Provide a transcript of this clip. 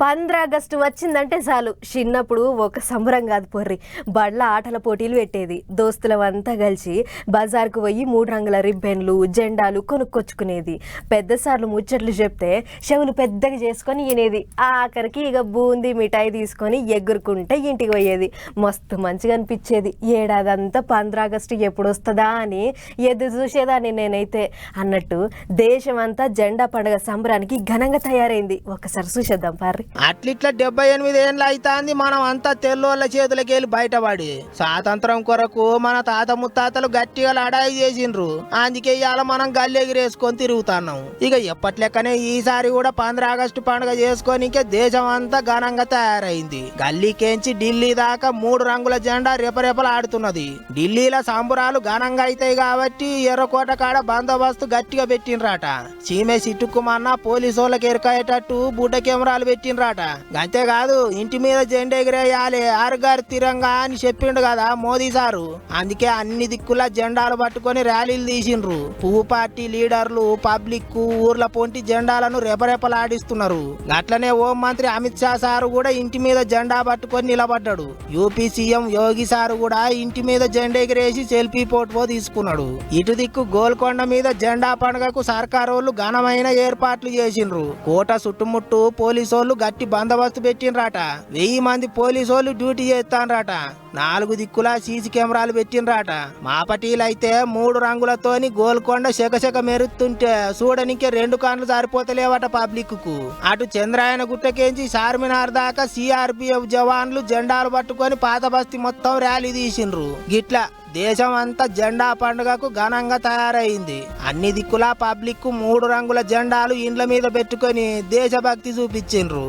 పంద్రాగస్టు వచ్చిందంటే చాలు. చిన్నప్పుడు ఒక సంబరం కాదు పొర్రి. బళ్ళ ఆటల పోటీలు పెట్టేది. దోస్తులమంతా కలిసి బజార్కు పోయి మూడు రంగుల రిబ్బన్లు జెండాలు కొనుక్కొచ్చుకునేది. పెద్దసార్లు ముచ్చట్లు చెప్తే చెవులు పెద్దగా చేసుకొని వినేది. ఆఖరికి ఇక బూందీ మిఠాయి తీసుకొని ఎగురుకుంటే ఇంటికి పోయేది. మస్తు మంచిగా అనిపించేది. ఏడాదంతా పంద్రాగస్టు ఎప్పుడు వస్తుందా అని ఎదురు చూసేదాన్ని నేనైతే. అన్నట్టు దేశమంతా జెండా పండుగ సంబరానికి ఘనంగా తయారైంది. ఒకసారి చూసేద్దాం పార్రి. అట్లిట్లా డెబ్బై ఎనిమిది ఏండ్లు అవుతాంది మనం అంతా తెల్లోళ్ళ చేతులకి వెళ్ళి బయటపడి. స్వాతంత్రం కొరకు మన తాత ముత్తాతలు గట్టిగా లడాయి చేసిండ్రు. అందుకే ఇవాళ మనం గల్లెగిరేసుకొని తిరుగుతున్నాం. ఇక ఎప్పట్లెక్కనే ఈసారి కూడా పంద్ర ఆగస్టు పండుగ చేసుకొని దేశం అంతా ఘనంగా తయారైంది. గల్లీకేంచి ఢిల్లీ దాకా మూడు రంగుల జెండా రెపరెపలు ఆడుతున్నది ఢిల్లీలో సంబురాలు ఘనంగా అవుతాయి కాబట్టి ఎర్రకోట కాడ బందోబస్తు గట్టిగా పెట్టినరాట సీమే సిట్టుకుమన్న పోలీసు వాళ్ళకి ఎరకాయేటట్టు బుడ్డ కెమెరాలు పెట్టిండ్రాట అంతేకాదు ఇంటి మీద జెండా ఎగిరేయాలి ఆరుగారు తిరంగా అని చెప్పిండు కదా మోదీ సారు. అందుకే అన్ని దిక్కులా జెండాలు పట్టుకొని ర్యాలీలు తీసిండ్రు. పువ్వు పార్టీ లీడర్లు పబ్లిక్ ఊర్ల పొంటి జెండాలను రెపరెపలాడిస్తున్నారు. అట్లనే హోం మంత్రి అమిత్ షా సారు కూడా ఇంటి మీద జెండా పట్టుకొని నిలబడ్డాడు. యూపీ సీఎం యోగి సారు కూడా ఇంటి మీద జెండా ఎగిరేసి సెల్ఫీ ఫోటో తీసుకున్నాడు. ఇటు దిక్కు గోల్కొండ మీద జెండా పండుగకు సర్కారోళ్ళు ఘనమైన ఏర్పాట్లు చేసిండ్రు. కోట చుట్టుముట్టు పోలీసోళ్ళు గట్టి బందోబస్తు పెట్టినరాట వెయ్యి మంది పోలీసోళ్ళు డ్యూటీ చేస్తానరాట. నాలుగు దిక్కులా సీసీ కెమెరాలు పెట్టినరాట మా పటీలైతే మూడు రంగులతోని గోల్కొండ శకశక మెరుస్తుంటే చూడనికే రెండు కాన్లు సరిపోతలేవట పబ్లిక్కు అటు చంద్రాయన గుట్టకేంచి చార్మినార్ దాకా సిఆర్పిఎఫ్ జవాన్లు జెండాలు పట్టుకొని పాత బస్తీ మొత్తం ర్యాలీ తీసిండ్రు. గిట్లా దేశం అంతా జెండా పండుగకు ఘనంగా తయారైంది. అన్ని దిక్కులా పబ్లిక్ మూడు రంగుల జెండాలు ఇండ్ల మీద పెట్టుకొని దేశభక్తి చూపించిండ్రు.